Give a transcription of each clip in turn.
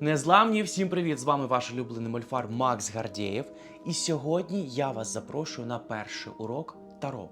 Незламні, всім привіт! З вами ваш улюблений мольфар Макс Гардєєв. І сьогодні я вас запрошую на перший урок Таро.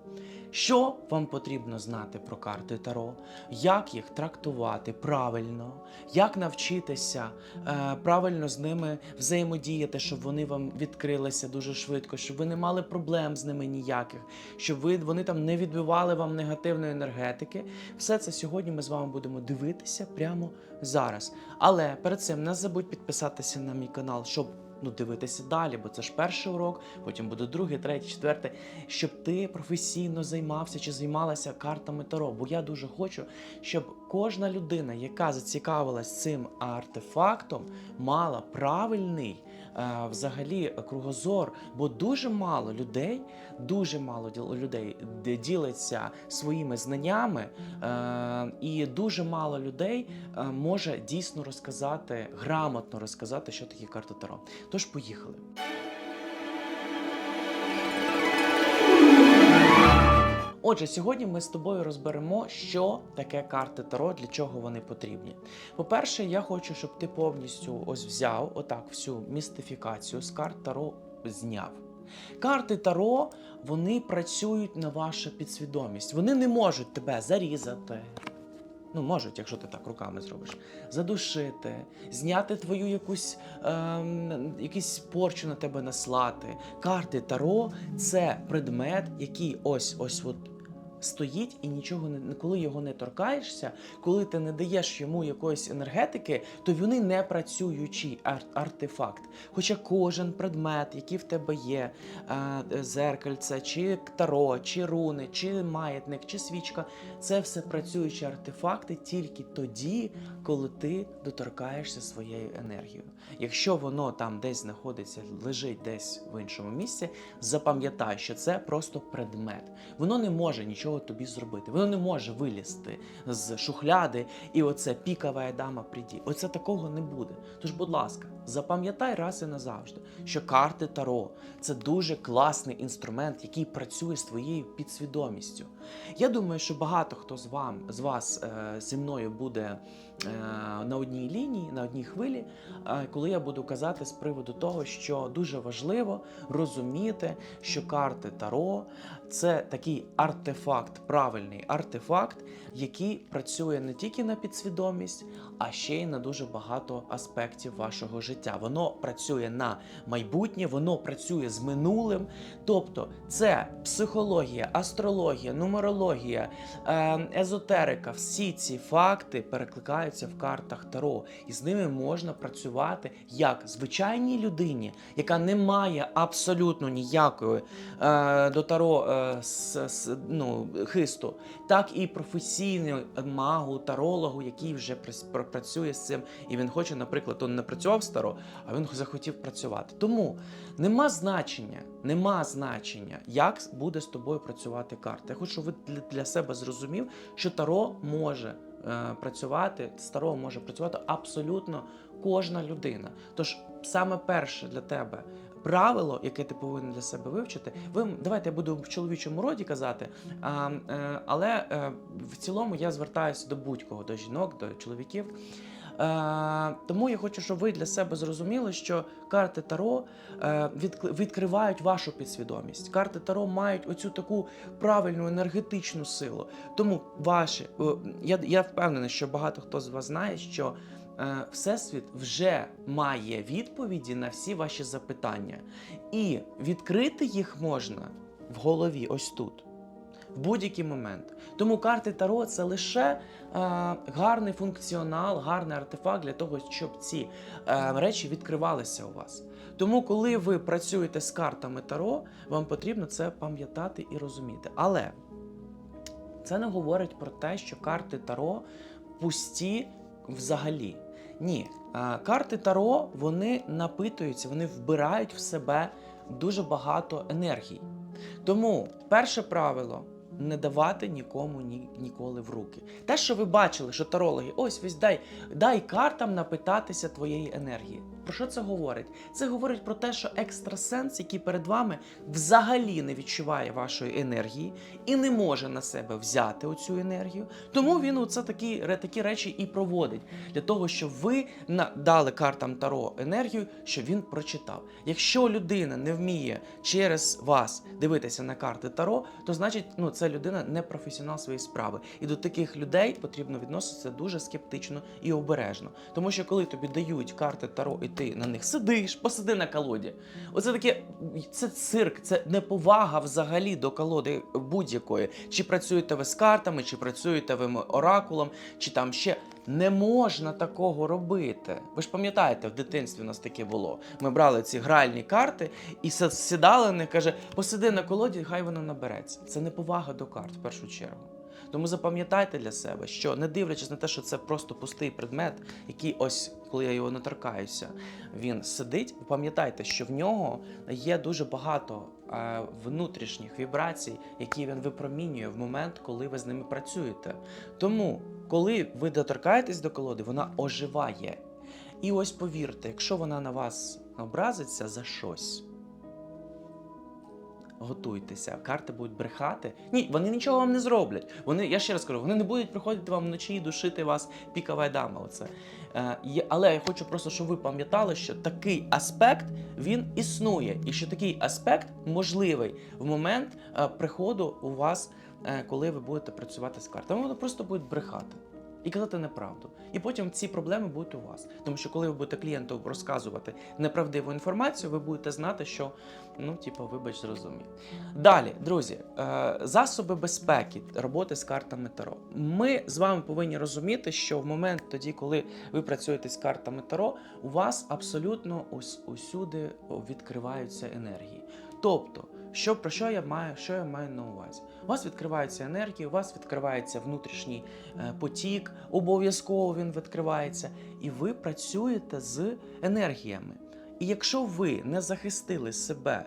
Що вам потрібно знати про карти Таро, як їх трактувати правильно, як навчитися е, правильно з ними взаємодіяти, щоб вони вам відкрилися дуже швидко, щоб ви не мали проблем з ними ніяких, щоб ви, вони там не відбивали вам негативної енергетики. Все це сьогодні ми з вами будемо дивитися прямо зараз. Але перед цим не забудь підписатися на мій канал, щоб ну, дивитися далі, бо це ж перший урок, потім буде другий, третій, четвертий, щоб ти професійно займався чи займалася картами Таро. Бо я дуже хочу, щоб кожна людина, яка зацікавилась цим артефактом, мала правильний. Е, Взагалі кругозор, бо дуже мало людей, дуже мало людей ділиться своїми знаннями, е, і дуже мало людей е, може дійсно розказати, грамотно розказати, що таке карта Таро. Тож поїхали. Отже, сьогодні ми з тобою розберемо, що таке карти Таро, для чого вони потрібні. По-перше, я хочу, щоб ти повністю ось взяв отак всю містифікацію з карт Таро зняв. Карти Таро вони працюють на вашу підсвідомість. Вони не можуть тебе зарізати. Ну, можуть, якщо ти так руками зробиш, задушити, зняти твою якусь ем, якийсь порчу на тебе наслати. Карти Таро це предмет, який ось ось от стоїть і нічого не коли його не торкаєшся, коли ти не даєш йому якоїсь енергетики, то вони не працюючий ар- артефакт. Хоча кожен предмет, який в тебе є, е, зеркальце, чи таро, чи руни, чи маятник, чи свічка, це все працюючі артефакти тільки тоді, коли ти доторкаєшся своєю енергією. Якщо воно там десь знаходиться, лежить десь в іншому місці, запам'ятай, що це просто предмет. Воно не може нічого тобі зробити. Воно не може вилізти з шухляди, і оце пікова дама приді. Оце такого не буде. Тож, будь ласка, запам'ятай раз і назавжди, що карти Таро це дуже класний інструмент, який працює з твоєю підсвідомістю. Я думаю, що багато хто з вам з вас е, зі мною буде на одній лінії, на одній хвилі, е, коли я буду казати з приводу того, що дуже важливо розуміти, що карти Таро це такий артефакт, правильний артефакт, який працює не тільки на підсвідомість, а ще й на дуже багато аспектів вашого життя. Воно працює на майбутнє, воно працює з минулим. Тобто, це психологія, астрологія, нумерологія, е, езотерика. Всі ці факти перекликаються в картах Таро, і з ними можна працювати як звичайній людині, яка не має абсолютно ніякої е, до Таро е, с, с, ну, хисту, так і професійному магу, тарологу, який вже працює з цим, і він хоче, наприклад, він не працював з Таро, а він захотів працювати. Тому нема значення, нема значення, як буде з тобою працювати карта. Я хочу, щоб ви для, себе зрозумів, що Таро може е, працювати, з Таро може працювати абсолютно кожна людина. Тож саме перше для тебе. Правило, яке ти повинен для себе вивчити, ви давайте я буду в чоловічому роді казати, а, е, але е, в цілому я звертаюся до будь-кого, до жінок, до чоловіків. Е, тому я хочу, щоб ви для себе зрозуміли, що карти Таро е, відк- відкривають вашу підсвідомість. Карти Таро мають оцю таку правильну енергетичну силу. Тому ваші, я, я впевнений, що багато хто з вас знає, що Всесвіт вже має відповіді на всі ваші запитання, і відкрити їх можна в голові, ось тут. В будь-який момент. Тому карти Таро це лише е, гарний функціонал, гарний артефакт для того, щоб ці е, речі відкривалися у вас. Тому, коли ви працюєте з картами Таро, вам потрібно це пам'ятати і розуміти. Але це не говорить про те, що карти Таро пусті взагалі. Ні, карти Таро вони напитуються, вони вбирають в себе дуже багато енергії. Тому перше правило не давати нікому ні, ніколи в руки. Те, що ви бачили, що тарологи, ось ось дай, дай картам напитатися твоєї енергії. Про що це говорить? Це говорить про те, що екстрасенс, який перед вами взагалі не відчуває вашої енергії і не може на себе взяти оцю енергію. Тому він оце такі, такі речі і проводить для того, щоб ви на- дали картам Таро енергію, щоб він прочитав. Якщо людина не вміє через вас дивитися на карти Таро, то значить ну, ця людина не професіонал своєї справи. І до таких людей потрібно відноситися дуже скептично і обережно. Тому що коли тобі дають карти Таро, і ти на них сидиш, посиди на колоді. Оце таке це цирк, це неповага взагалі до колоди будь-якої. Чи працюєте ви з картами, чи працюєте ви оракулом, чи там ще. Не можна такого робити. Ви ж пам'ятаєте, в дитинстві у нас таке було. Ми брали ці гральні карти і сідали на них, каже, посиди на колоді, хай воно набереться. Це неповага до карт в першу чергу. Тому запам'ятайте для себе, що не дивлячись на те, що це просто пустий предмет, який ось, коли я його не торкаюся, він сидить. Пам'ятайте, що в нього є дуже багато е, внутрішніх вібрацій, які він випромінює в момент, коли ви з ними працюєте. Тому, коли ви доторкаєтесь до колоди, вона оживає. І ось повірте, якщо вона на вас образиться за щось, готуйтеся, карти будуть брехати. Ні, вони нічого вам не зроблять. Вони, я ще раз кажу, вони не будуть приходити вам вночі і душити вас пікова дама. Оце. Е, але я хочу просто, щоб ви пам'ятали, що такий аспект він існує, і що такий аспект можливий в момент е, приходу у вас, е, коли ви будете працювати з картами. Вони просто будуть брехати. І казати неправду. І потім ці проблеми будуть у вас. Тому що коли ви будете клієнту розказувати неправдиву інформацію, ви будете знати, що ну, типу, вибач, зрозумів. Далі, друзі, е, засоби безпеки роботи з картами Таро. Ми з вами повинні розуміти, що в момент тоді, коли ви працюєте з картами Таро, у вас абсолютно ус, усюди відкриваються енергії. Тобто, що про що я маю, що я маю на увазі? У вас відкриваються енергії, у вас відкривається внутрішній е, потік, обов'язково він відкривається, і ви працюєте з енергіями. І якщо ви не захистили себе е,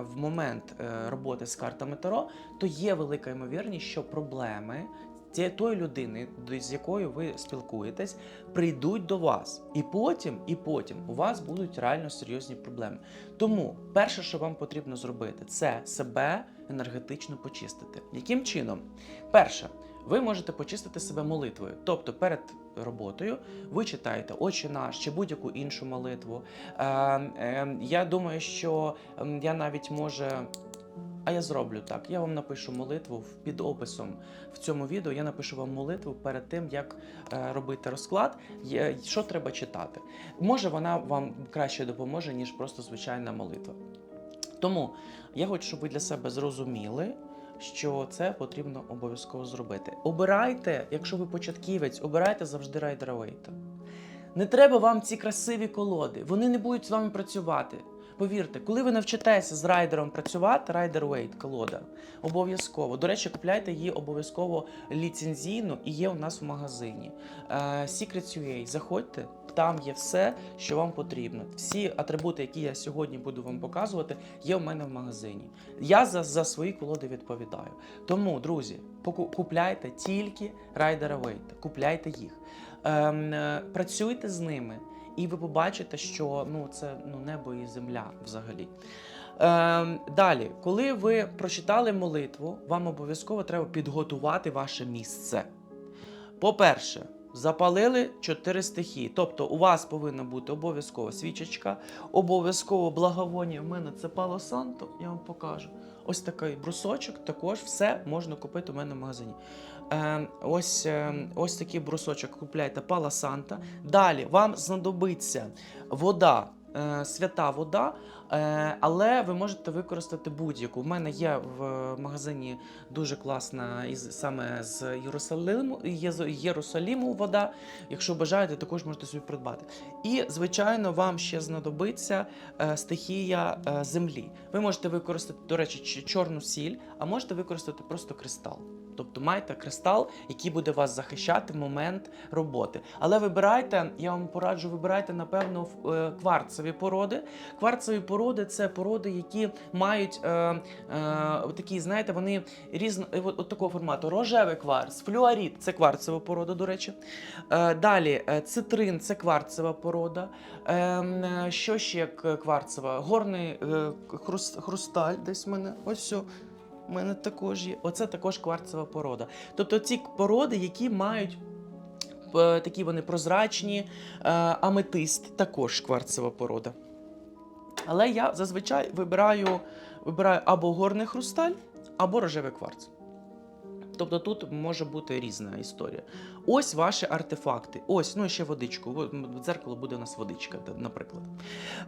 в момент е, роботи з картами Таро, то є велика ймовірність, що проблеми тої людини, з якою ви спілкуєтесь, прийдуть до вас. І потім, і потім у вас будуть реально серйозні проблеми. Тому перше, що вам потрібно зробити, це себе енергетично почистити. Яким чином? Перше, ви можете почистити себе молитвою. Тобто перед роботою ви читаєте «Отче наш» чи будь-яку іншу молитву. Е, е, я думаю, що ем, я навіть може. А я зроблю так. Я вам напишу молитву під описом в цьому відео. Я напишу вам молитву перед тим, як е, робити розклад. Що треба читати? Може, вона вам краще допоможе, ніж просто звичайна молитва. Тому я хочу, щоб ви для себе зрозуміли, що це потрібно обов'язково зробити. Обирайте, якщо ви початківець, обирайте завжди райдера Вейта. Не треба вам ці красиві колоди, вони не будуть з вами працювати. Повірте, коли ви навчитеся з райдером працювати, райдер Wait колода, обов'язково. До речі, купляйте її обов'язково ліцензійно і є у нас в магазині. Е, Secrets.ua, заходьте, там є все, що вам потрібно. Всі атрибути, які я сьогодні буду вам показувати, є у мене в магазині. Я за, за свої колоди відповідаю. Тому, друзі, купляйте тільки райдера Вейта, купляйте їх. Ем, е, працюйте з ними, і ви побачите, що ну, це ну, небо і земля взагалі. Ем, далі, коли ви прочитали молитву, вам обов'язково треба підготувати ваше місце. По-перше, запалили чотири стихії. Тобто у вас повинна бути обов'язково свічечка, обов'язково благовоння. У мене це Пало Санто, я вам покажу. Ось такий брусочок, також все можна купити у мене в магазині. Е, ось, е, ось такий брусочок купляйте Пала Санта. Далі вам знадобиться вода, е, свята вода, але ви можете використати будь-яку. У мене є в магазині дуже класна із саме з Єрусалиму, Єрусаліму вода. Якщо бажаєте, також можете собі придбати. І, звичайно, вам ще знадобиться е, стихія е, землі. Ви можете використати, до речі, чорну сіль, а можете використати просто кристал. Тобто майте кристал, який буде вас захищати в момент роботи. Але вибирайте, я вам пораджу, вибирайте, напевно, е, кварцеві породи. Кварцеві породи це породи, які мають е, е, такі, знаєте, вони різно е, от, от такого формату: рожевий кварц, флюорит це кварцева порода, до речі. Е, далі е, цитрин це кварцева порода. Е, е, що ще кварцева? Горний е, хрус- хрусталь, десь в мене. Ось все. У мене також є. Оце також кварцева порода. Тобто ці породи, які мають такі вони прозрачні, аметист також кварцева порода. Але я зазвичай вибираю, вибираю або горний хрусталь, або рожевий кварц. Тобто тут може бути різна історія. Ось ваші артефакти. Ось, ну і ще водичку. В дзеркало буде у нас водичка, наприклад.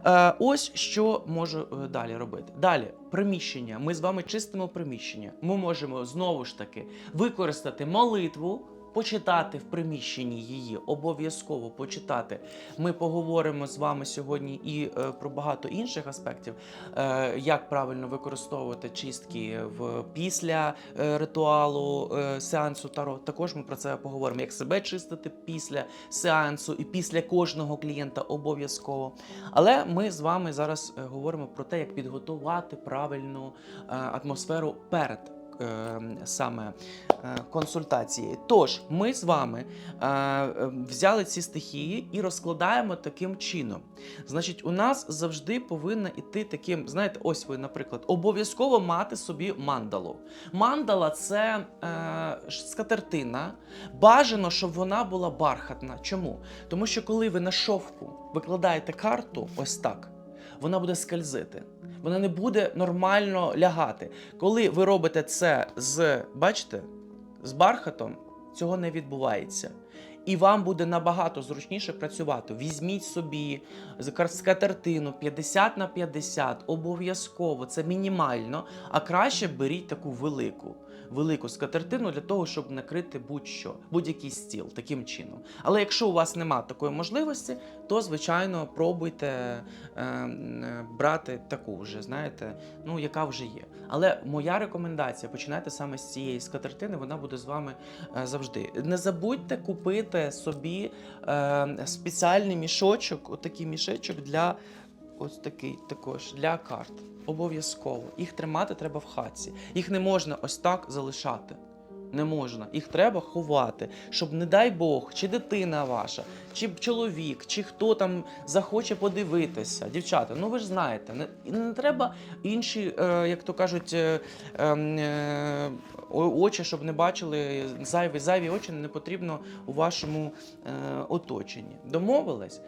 Е, ось що можу е, далі робити. Далі, приміщення. Ми з вами чистимо приміщення. Ми можемо знову ж таки використати молитву. Почитати в приміщенні її, обов'язково почитати. Ми поговоримо з вами сьогодні і е, про багато інших аспектів, е, як правильно використовувати чистки в після е, ритуалу сеансу Таро. Також ми про це поговоримо. Як себе чистити після сеансу і після кожного клієнта обов'язково. Але ми з вами зараз говоримо про те, як підготувати правильну атмосферу перед. Е, Саме е, консультації. Тож, ми з вами е, е, взяли ці стихії і розкладаємо таким чином. Значить, у нас завжди повинна іти таким, знаєте, ось ви, наприклад, обов'язково мати собі мандалу. Мандала це е, скатертина. Бажано, щоб вона була бархатна. Чому? Тому що коли ви на шовку викладаєте карту, ось так. Вона буде скользити, вона не буде нормально лягати. Коли ви робите це з, бачите, з бархатом, цього не відбувається. І вам буде набагато зручніше працювати. Візьміть собі скатертину 50 на 50, обов'язково, це мінімально. А краще беріть таку велику, велику скатертину для того, щоб накрити будь-що, будь-який стіл таким чином. Але якщо у вас немає такої можливості, то звичайно пробуйте е, е, брати таку вже, знаєте, ну яка вже є. Але моя рекомендація починайте саме з цієї скатертини, вона буде з вами е, завжди. Не забудьте купити собі е, спеціальний мішочок, отакий мішечок для ось такий також для карт. Обов'язково. Їх тримати треба в хатці. Їх не можна ось так залишати. Не можна. Їх треба ховати, щоб, не дай Бог, чи дитина ваша, чи чоловік, чи хто там захоче подивитися. Дівчата, ну ви ж знаєте, не, не треба інші, е, як то кажуть, е, ем, е, очі, щоб не бачили зайві, зайві очі не потрібно у вашому е, оточенні. Домовились?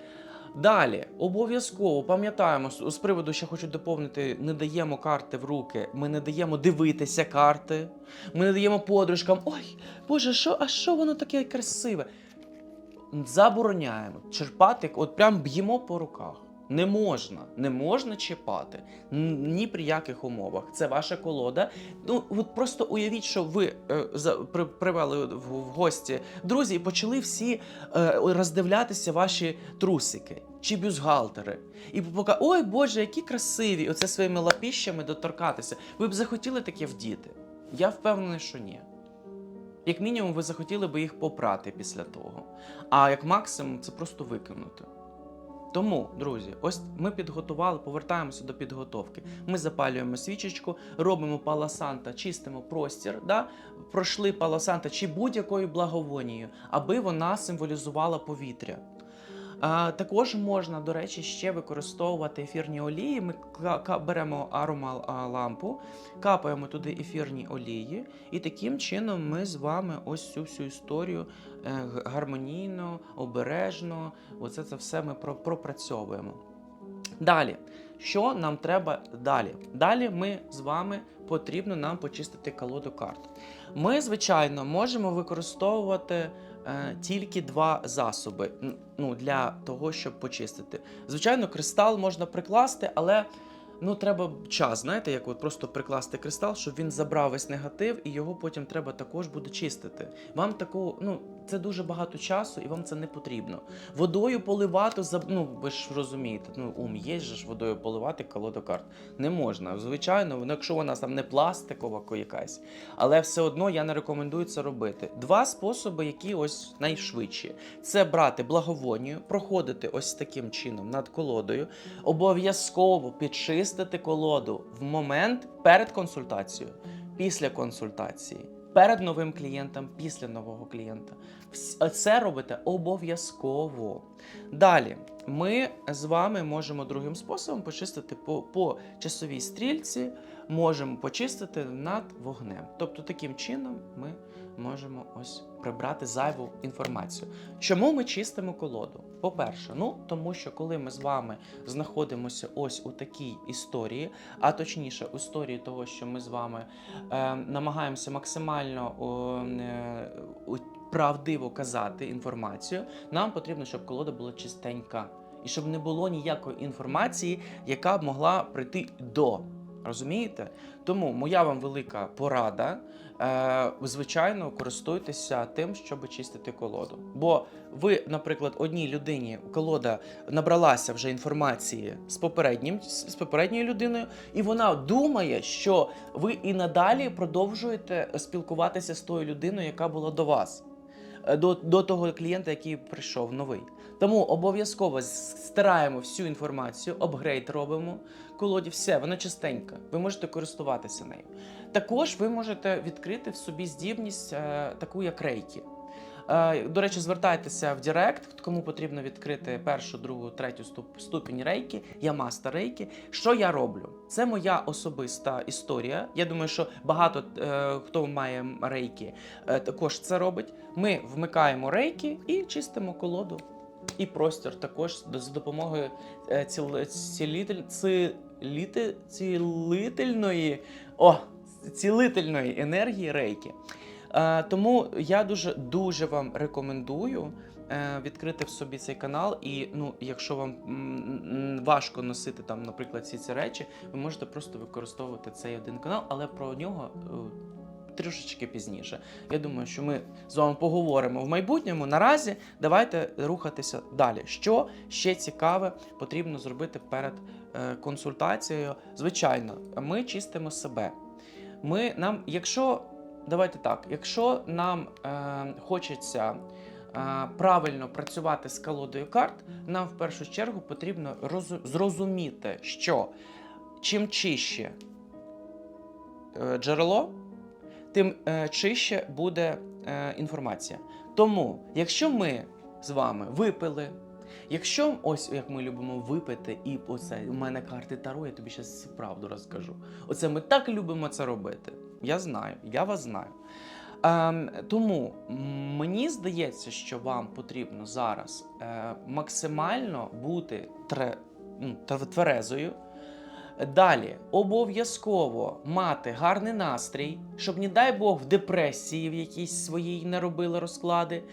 Далі, обов'язково пам'ятаємо з приводу, ще хочу доповнити: не даємо карти в руки, ми не даємо дивитися карти, ми не даємо подружкам. Ой, Боже, що, а що воно таке красиве? Забороняємо черпати, от прям б'ємо по руках. Не можна, не можна чіпати ні при яких умовах. Це ваша колода. Ну от просто уявіть, що ви е, при, привели в, в гості друзі і почали всі е, роздивлятися ваші трусики чи бюстгальтери. І поки, ой Боже, які красиві! Оце своїми лапіщами доторкатися. Ви б захотіли таке вдіти? Я впевнений, що ні. Як мінімум, ви захотіли би їх попрати після того. А як максимум, це просто викинути. Тому, друзі, ось ми підготували, повертаємося до підготовки. Ми запалюємо свічечку, робимо паласанта, чистимо простір, да? пройшли паласанта чи будь-якою благовонією, аби вона символізувала повітря. Також можна, до речі, ще використовувати ефірні олії. Ми беремо аромалампу, капаємо туди ефірні олії, і таким чином ми з вами ось цю всю історію е, гармонійно, обережно, оце це все ми пропрацьовуємо. Далі, що нам треба далі? Далі ми з вами потрібно нам почистити колоду карт. Ми, звичайно, можемо використовувати тільки два засоби ну, для того, щоб почистити. Звичайно, кристал можна прикласти, але ну, треба час, знаєте, як от просто прикласти кристал, щоб він забрав весь негатив, і його потім треба також буде чистити. Вам таку, ну, це дуже багато часу, і вам це не потрібно. Водою поливати за ну ви ж розумієте, ну ум є ж водою поливати колоду карт. Не можна. Звичайно, ну, якщо вона там не пластикова якась, але все одно я не рекомендую це робити. Два способи, які ось найшвидші: це брати благовонію, проходити ось таким чином над колодою, обов'язково підчистити колоду в момент перед консультацією, після консультації, перед новим клієнтом, після нового клієнта. Це робите обов'язково. Далі, ми з вами можемо другим способом почистити по, по часовій стрільці, можемо почистити над вогнем. Тобто, таким чином ми можемо ось прибрати зайву інформацію. Чому ми чистимо колоду? По-перше, ну тому що коли ми з вами знаходимося ось у такій історії, а точніше, у історії того, що ми з вами е, намагаємося максимально е, правдиво казати інформацію, нам потрібно, щоб колода була чистенька. І щоб не було ніякої інформації, яка б могла прийти до. Розумієте? Тому моя вам велика порада. Е, звичайно, користуйтеся тим, щоб чистити колоду. Бо ви, наприклад, одній людині колода набралася вже інформації з попереднім з попередньою людиною, і вона думає, що ви і надалі продовжуєте спілкуватися з тою людиною, яка була до вас. е, До, до того клієнта, який прийшов новий. Тому обов'язково стираємо всю інформацію, апгрейд робимо колоді, все, вона чистенька. Ви можете користуватися нею. Також ви можете відкрити в собі здібність е, таку, як рейки. Е, до речі, звертайтеся в Директ, кому потрібно відкрити першу, другу, третю ступ- ступінь рейки. Я мастер рейки. Що я роблю? Це моя особиста історія. Я думаю, що багато е, хто має рейки, е, також це робить. Ми вмикаємо рейки і чистимо колоду. І простір також за допомогою е, ціл, цілітель, ціліти, цілительної, о, цілительної енергії рейки. Е, тому я дуже дуже вам рекомендую е, відкрити в собі цей канал. І ну, якщо вам важко носити там, наприклад, всі ці речі, ви можете просто використовувати цей один канал, але про нього. Трішечки пізніше. Я думаю, що ми з вами поговоримо в майбутньому. Наразі давайте рухатися далі. Що ще цікаве потрібно зробити перед е, консультацією? Звичайно, ми чистимо себе. Ми нам, якщо давайте так, якщо нам е, хочеться е, правильно працювати з колодою карт, нам в першу чергу потрібно розу- зрозуміти, що чим чище е, джерело, тим е, чище буде е, інформація. Тому, якщо ми з вами випили, якщо ось як ми любимо випити, і оце у мене карти Таро, я тобі зараз правду розкажу. Оце ми так любимо це робити. Я знаю, я вас знаю. Ем, тому мені здається, що вам потрібно зараз е, максимально бути тре, ну, тверезою. Далі обов'язково мати гарний настрій, щоб, не дай Бог, в депресії в якійсь своїй не робили розклади.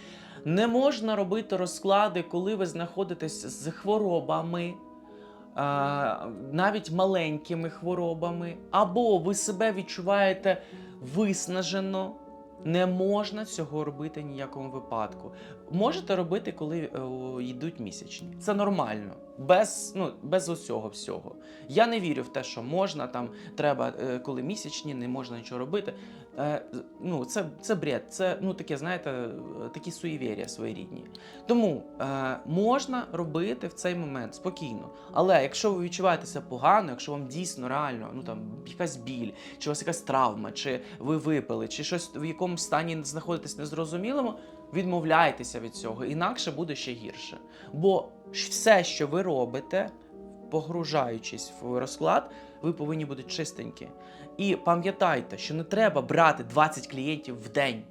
Не можна робити розклади, коли ви знаходитесь з хворобами, навіть маленькими хворобами, або ви себе відчуваєте виснажено. Не можна цього робити ні в якому випадку. Можете робити, коли е, йдуть місячні. Це нормально, без, ну, без усього всього. Я не вірю в те, що можна там, треба, е, коли місячні, не можна нічого робити. Е, ну, це, це бред, це ну, таке, знаєте, е, такі суєвір'я своєрідні. Тому е, можна робити в цей момент спокійно. Але якщо ви відчуваєтеся погано, якщо вам дійсно реально ну, там, якась біль, чи у вас якась травма, чи ви випили, чи щось в якому стані знаходитесь незрозумілому, відмовляйтеся від цього, інакше буде ще гірше. Бо все, що ви робите, погружаючись в розклад, ви повинні бути чистенькі. І пам'ятайте, що не треба брати 20 клієнтів в день.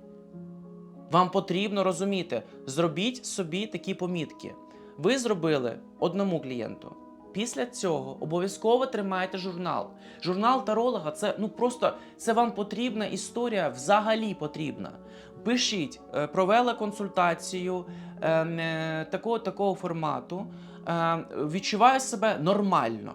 Вам потрібно розуміти, зробіть собі такі помітки. Ви зробили одному клієнту. Після цього обов'язково тримайте журнал. Журнал таролога це ну просто це вам потрібна історія, взагалі потрібна. Пишіть, е, провела консультацію е, е, такого такого формату. Відчуваю себе нормально.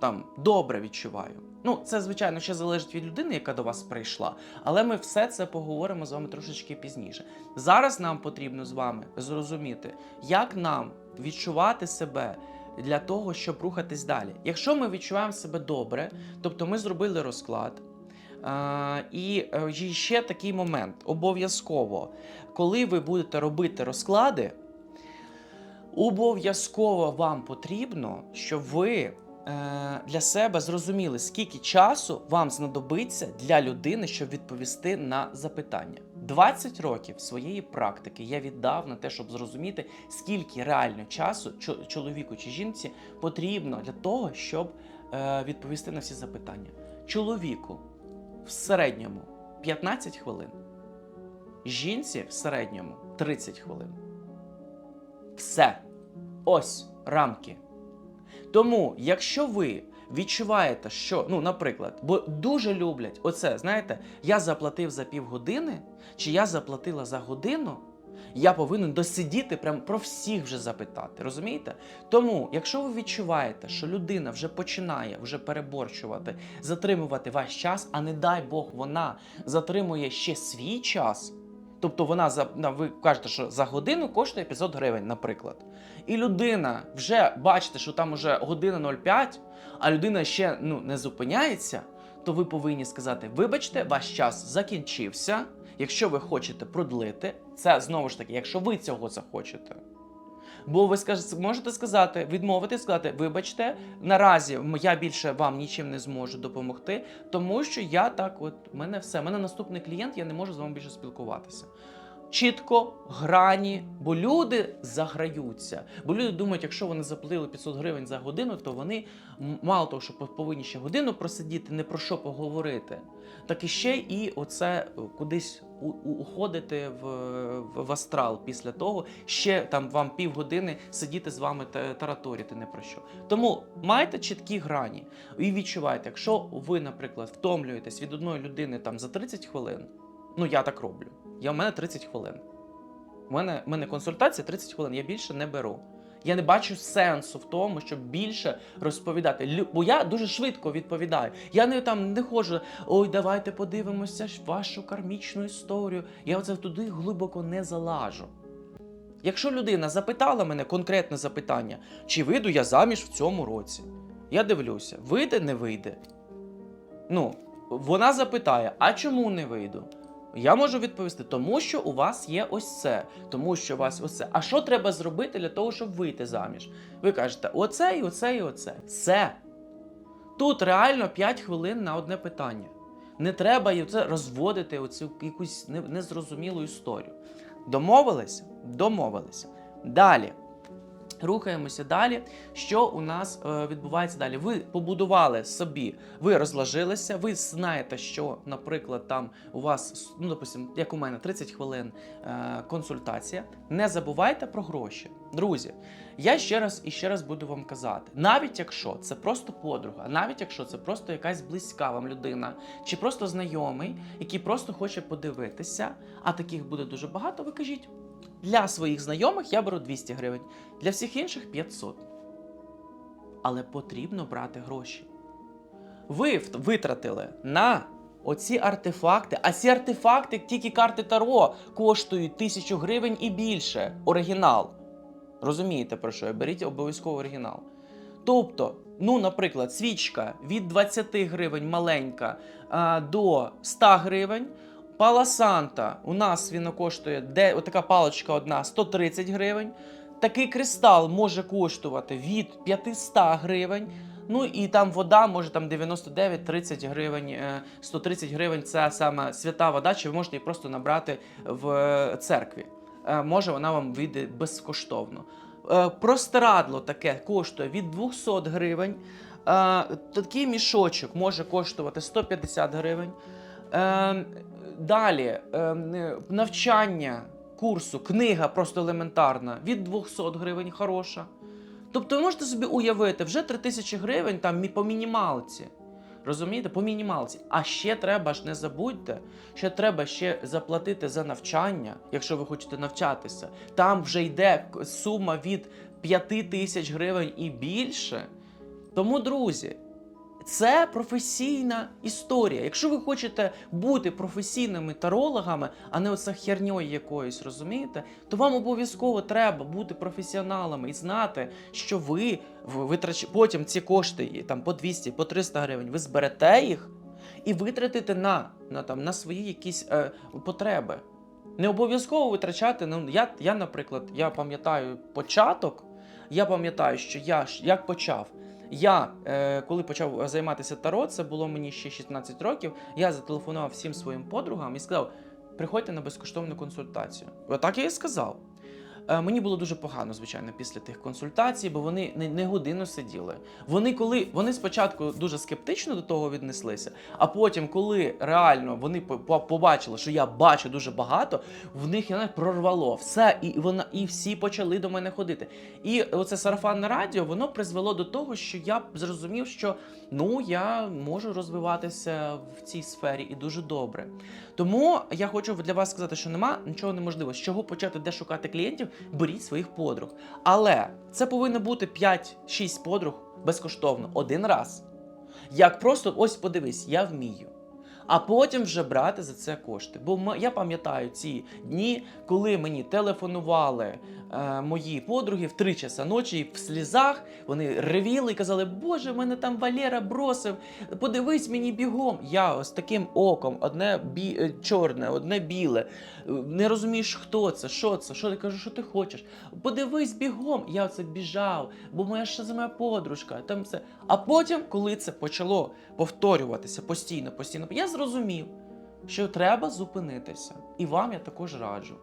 там добре відчуваю. Ну, це, звичайно, ще залежить від людини, яка до вас прийшла, але ми все це поговоримо з вами трошечки пізніше. Зараз нам потрібно з вами зрозуміти, як нам відчувати себе для того, щоб рухатись далі. Якщо ми відчуваємо себе добре, тобто ми зробили розклад. І е, ще такий момент: обов'язково, коли ви будете робити розклади, обов'язково вам потрібно, щоб ви е, для себе зрозуміли, скільки часу вам знадобиться для людини, щоб відповісти на запитання. 20 років своєї практики я віддав на те, щоб зрозуміти, скільки реально часу чоловіку чи жінці потрібно для того, щоб е, відповісти на всі запитання. Чоловіку в середньому 15 хвилин, жінці в середньому 30 хвилин. Все. Ось рамки. Тому, якщо ви відчуваєте, що, ну, наприклад, бо дуже люблять оце, знаєте, я заплатив за півгодини, чи я заплатила за годину, я повинен досидіти прям про всіх вже запитати. Розумієте? Тому, якщо ви відчуваєте, що людина вже починає вже переборчувати, затримувати ваш час, а не дай Бог, вона затримує ще свій час. Тобто вона за ви кажете, що за годину коштує 500 гривень, наприклад. І людина вже бачите, що там уже година 05, а людина ще ну, не зупиняється, то ви повинні сказати: вибачте, ваш час закінчився. Якщо ви хочете продлити, це знову ж таки, якщо ви цього захочете. Бо ви скажете, можете сказати, відмовити, сказати, вибачте, наразі я більше вам нічим не зможу допомогти, тому що я так, от мене все, мене наступний клієнт, я не можу з вами більше спілкуватися. Чітко, грані, бо люди заграються. Бо люди думають, якщо вони заплатили 500 гривень за годину, то вони мало того, що повинні ще годину просидіти, не про що поговорити, так і ще і оце е, кудись уходити в, в, астрал після того, ще там вам півгодини сидіти з вами та тараторити не про що. Тому майте чіткі грані і відчувайте, якщо ви, наприклад, втомлюєтесь від одної людини там за 30 хвилин, ну я так роблю. Я в мене 30 хвилин. У мене, мене консультація 30 хвилин, я більше не беру. Я не бачу сенсу в тому, щоб більше розповідати. Бо я дуже швидко відповідаю. Я не там не ходжу, ой, давайте подивимося вашу кармічну історію. Я оце туди глибоко не залажу. Якщо людина запитала мене конкретне запитання, чи вийду я заміж в цьому році, я дивлюся, вийде, не вийде. Ну, вона запитає, а чому не вийду? Я можу відповісти, тому що у вас є ось це, тому що у вас ось це. А що треба зробити для того, щоб вийти заміж? Ви кажете, оце і оце і оце. Все. Тут реально 5 хвилин на одне питання. Не треба це розводити оцю якусь незрозумілу історію. Домовилися? Домовилися. Далі. Рухаємося далі. Що у нас е, відбувається далі? Ви побудували собі, ви розложилися, ви знаєте, що, наприклад, там у вас, ну, допустим, як у мене, 30 хвилин е, консультація. Не забувайте про гроші. Друзі, я ще раз і ще раз буду вам казати: навіть якщо це просто подруга, навіть якщо це просто якась близька вам людина, чи просто знайомий, який просто хоче подивитися, а таких буде дуже багато, ви кажіть. Для своїх знайомих я беру 200 гривень, для всіх інших 500. Але потрібно брати гроші. Ви витратили на оці артефакти, а ці артефакти, тільки карти Таро, коштують 1000 гривень і більше. Оригінал. Розумієте про що? Беріть обов'язково оригінал. Тобто, ну, наприклад, свічка від 20 гривень маленька до 100 гривень. Пала Санта у нас він коштує, де отака паличка одна 130 гривень. Такий кристал може коштувати від 500 гривень. Ну і там вода може там 99-30 гривень, е, 130 гривень це саме свята вода, чи ви можете її просто набрати в е, церкві. Е, Може вона вам вийде безкоштовно. Е, Простирадло таке коштує від 200 гривень. Е, Такий мішочок може коштувати 150 гривень. Далі е, навчання курсу, книга просто елементарна від 200 гривень хороша. Тобто ви можете собі уявити, вже 3000 гривень там по мінімалці. Розумієте, по мінімалці. А ще треба ж не забудьте, ще треба ще заплатити за навчання, якщо ви хочете навчатися. Там вже йде сума від 5 тисяч гривень і більше. Тому, друзі, Це професійна історія. Якщо ви хочете бути професійними тарологами, а не оце херньою якоюсь, розумієте, то вам обов'язково треба бути професіоналами і знати, що ви витрач... потім ці кошти там по 200, по 300 гривень, ви зберете їх і витратите на, на, там, на свої якісь е, потреби. Не обов'язково витрачати. Ну, я, я, наприклад, я пам'ятаю початок, я пам'ятаю, що я як почав. Я, е, коли почав займатися таро, це було мені ще 16 років. Я зателефонував всім своїм подругам і сказав: приходьте на безкоштовну консультацію. Отак я і сказав. Е, мені було дуже погано, звичайно, після тих консультацій, бо вони не, не годину сиділи. Вони коли вони спочатку дуже скептично до того віднеслися, а потім, коли реально вони по- по- побачили, що я бачу дуже багато, в них я прорвало все, і вона і всі почали до мене ходити. І оце сарафанне радіо воно призвело до того, що я зрозумів, що ну я можу розвиватися в цій сфері і дуже добре. Тому я хочу для вас сказати, що нема нічого неможливого. З чого почати, де шукати клієнтів, беріть своїх подруг. Але це повинно бути 5-6 подруг безкоштовно один раз. Як просто ось подивись, я вмію. А потім вже брати за це кошти. Бо м- я пам'ятаю ці дні, коли мені телефонували е, мої подруги в 3 часа ночі в слізах. Вони ревіли і казали: Боже, мене там Валера бросив. Подивись мені бігом. Я ось таким оком, одне бі... е, чорне, одне біле. Е, Не розумієш, хто це, що це, що ти кажу, що ти хочеш. Подивись бігом. Я оце біжав, бо моя ще за моя подружка. Там все. А потім, коли це почало повторюватися постійно, постійно, я зрозумів, що треба зупинитися. І вам я також раджу.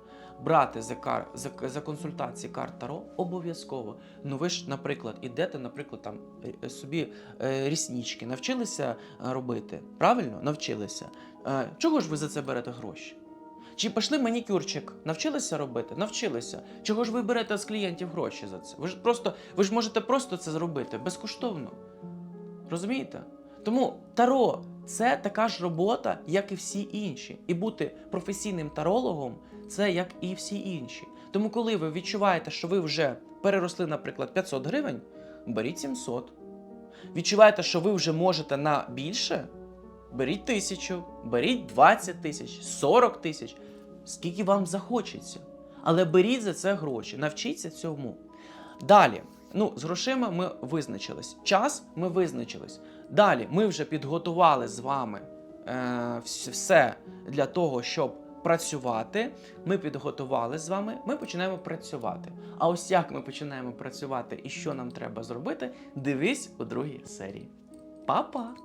Брати за, кар... за, за консультації карт Таро обов'язково. Ну ви ж, наприклад, ідете, наприклад, там е, собі е, ріснічки навчилися е, робити. Правильно? Навчилися. Е, чого ж ви за це берете гроші? Чи пішли манікюрчик? Навчилися робити? Навчилися. Чого ж ви берете з клієнтів гроші за це? Ви ж просто, ви ж можете просто це зробити безкоштовно. Розумієте? Тому таро це така ж робота, як і всі інші. І бути професійним тарологом це як і всі інші. Тому, коли ви відчуваєте, що ви вже переросли, наприклад, 500 гривень, беріть 700. Відчуваєте, що ви вже можете на більше, беріть тисячу, беріть 20 тисяч, 40 тисяч, скільки вам захочеться. Але беріть за це гроші, навчіться цьому. Далі, ну, з грошима ми визначились. Час ми визначились. Далі ми вже підготували з вами е, все для того, щоб працювати. Ми підготували з вами, ми починаємо працювати. А ось як ми починаємо працювати і що нам треба зробити, дивись у другій серії. Па-па!